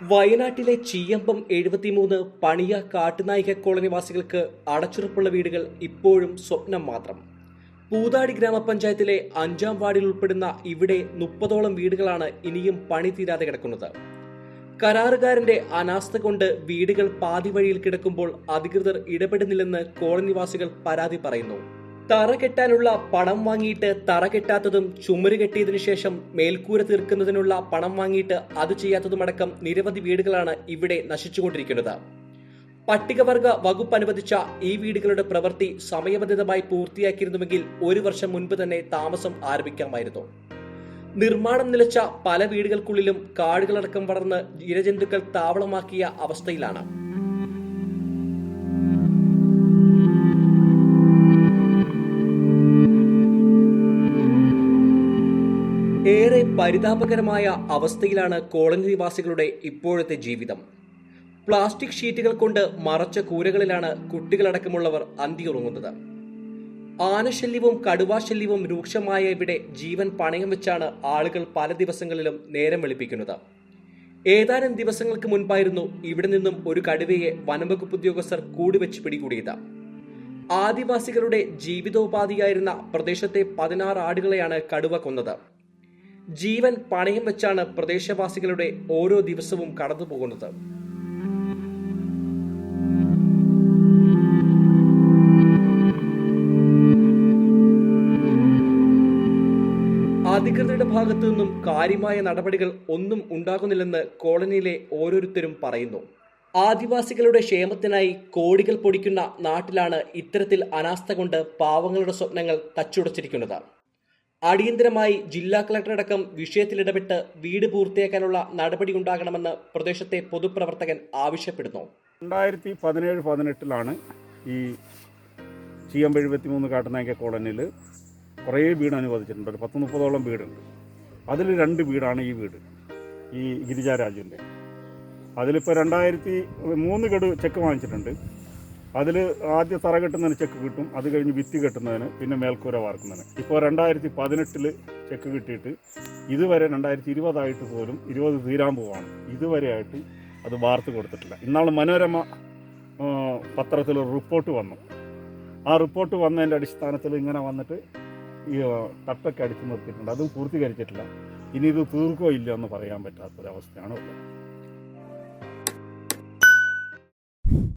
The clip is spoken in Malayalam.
വയനാട്ടിലെ ചീയമ്പം എഴുപത്തിമൂന്ന് പണിയ കാട്ടുനായിക കോളനിവാസികൾക്ക് അടച്ചുറപ്പുള്ള വീടുകൾ ഇപ്പോഴും സ്വപ്നം മാത്രം. പൂതാടി ഗ്രാമപഞ്ചായത്തിലെ അഞ്ചാം വാർഡിൽ ഉൾപ്പെടുന്ന ഇവിടെ മുപ്പതോളം വീടുകളാണ് ഇനിയും പണി തീരാതെ കിടക്കുന്നത്. കരാറുകാരന്റെ അനാസ്ഥ കൊണ്ട് വീടുകൾ പാതി വഴിയിൽ കിടക്കുമ്പോൾ അധികൃതർ ഇടപെടുന്നില്ലെന്ന് കോളനിവാസികൾ പരാതി പറയുന്നു. തറ കെട്ടാനുള്ള പണം വാങ്ങിയിട്ട് തറ കെട്ടാത്തതും ചുമര് കെട്ടിയതിനു ശേഷം മേൽക്കൂര തീർക്കുന്നതിനുള്ള പണം വാങ്ങിയിട്ട് അത് ചെയ്യാത്തതുമടക്കം നിരവധി വീടുകളാണ് ഇവിടെ നശിച്ചുകൊണ്ടിരിക്കുന്നത്. പട്ടികവർഗ വകുപ്പ് അനുവദിച്ച ഈ വീടുകളുടെ പ്രവൃത്തി സമയബന്ധിതമായി പൂർത്തിയാക്കിയിരുന്നുവെങ്കിൽ ഒരു വർഷം മുൻപ് തന്നെ താമസം ആരംഭിക്കാമായിരുന്നു. നിർമ്മാണം നിലച്ച പല വീടുകൾക്കുള്ളിലും കാടുകളടക്കം വളർന്ന് ഇരജന്തുക്കൾ താവളമാക്കിയ അവസ്ഥയിലാണ്. ഏറെ പരിതാപകരമായ അവസ്ഥയിലാണ് കോളനി നിവാസികളുടെ ഇപ്പോഴത്തെ ജീവിതം. പ്ലാസ്റ്റിക് ഷീറ്റുകൾ കൊണ്ട് മറച്ച കൂരകളിലാണ് കുട്ടികളടക്കമുള്ളവർ അന്തിയുറങ്ങുന്നത്. ആനശല്യവും കടുവാശല്യവും രൂക്ഷമായ ഇവിടെ ജീവൻ പണയം വെച്ചാണ് ആളുകൾ പല ദിവസങ്ങളിലും നേരം വെളുപ്പിക്കുന്നത്. ഏതാനും ദിവസങ്ങൾക്ക് മുൻപായിരുന്നു ഇവിടെ നിന്നും ഒരു കടുവയെ വനംവകുപ്പ് ഉദ്യോഗസ്ഥർ കൂടുവെച്ച് പിടികൂടിയത്. ആദിവാസികളുടെ ജീവിതോപാധിയായിരുന്ന പ്രദേശത്തെ പതിനാറ് ആടുകളെയാണ് കടുവ കൊന്നത്. ജീവൻ പണയം വെച്ചാണ് പ്രദേശവാസികളുടെ ഓരോ ദിവസവും കടന്നുപോകുന്നത്. അധികൃതരുടെ ഭാഗത്തു നിന്നും കാര്യമായ നടപടികൾ ഒന്നും ഉണ്ടാകുന്നില്ലെന്ന് കോളനിയിലെ ഓരോരുത്തരും പറയുന്നു. ആദിവാസികളുടെ ക്ഷേമത്തിനായി കോടികൾ പൊടിക്കുന്ന നാട്ടിലാണ് ഇത്തരത്തിൽ അനാസ്ഥ കൊണ്ട് പാവങ്ങളുടെ സ്വപ്നങ്ങൾ തച്ചുടച്ചിരിക്കുന്നത്. അടിയന്തരമായി ജില്ലാ കളക്ടറടക്കം വിഷയത്തിൽ ഇടപെട്ട് വീട് പൂർത്തിയാക്കാനുള്ള നടപടി ഉണ്ടാകണമെന്ന് പ്രദേശത്തെ പൊതുപ്രവർത്തകൻ ആവശ്യപ്പെടുന്നു. രണ്ടായിരത്തി പതിനേഴ് പതിനെട്ടിലാണ് ഈ ചീയമ്പ എഴുപത്തി മൂന്ന് കാട്ടുനായ്ക്ക കോളനിയിൽ കുറേ വീട് അനുവദിച്ചിട്ടുണ്ട്. ഒരു പത്ത് മുപ്പതോളം വീടുണ്ട്. അതിൽ രണ്ട് വീടാണ് ഈ വീട് ഈ ഗിരിജാരാജുവിന്റെ അതിലിപ്പോൾ രണ്ടായിരത്തി മൂന്ന് ഗഡു ചെക്ക് വാങ്ങിച്ചിട്ടുണ്ട്. അതിൽ ആദ്യം തറ കെട്ടുന്നതിന് ചെക്ക് കിട്ടും. അത് കഴിഞ്ഞ് വിത്തി കെട്ടുന്നതിന് പിന്നെ മേൽക്കൂര വാർക്കുന്നതിന്. ഇപ്പോൾ രണ്ടായിരത്തി പതിനെട്ടിൽ ചെക്ക് കിട്ടിയിട്ട് ഇതുവരെ രണ്ടായിരത്തി ഇരുപതായിട്ട് പോലും ഇരുപത് തീരാൻ പോവാണ്. ഇതുവരെയായിട്ട് അത് വാർത്ത് കൊടുത്തിട്ടില്ല. ഇന്നാൾ മനോരമ പത്രത്തിൽ ഒരു റിപ്പോർട്ട് വന്നു. ആ റിപ്പോർട്ട് വന്നതിന്റെ അടിസ്ഥാനത്തിൽ ഇങ്ങനെ വന്നിട്ട് ഈ തട്ടൊക്കെ അടിച്ചു നിർത്തിയിട്ടുണ്ട്. അതും പൂർത്തീകരിച്ചിട്ടില്ല. ഇനി ഇത് തീർക്കോ ഇല്ല എന്ന് പറയാൻ പറ്റാത്തൊരവസ്ഥയാണ് ഉള്ളത്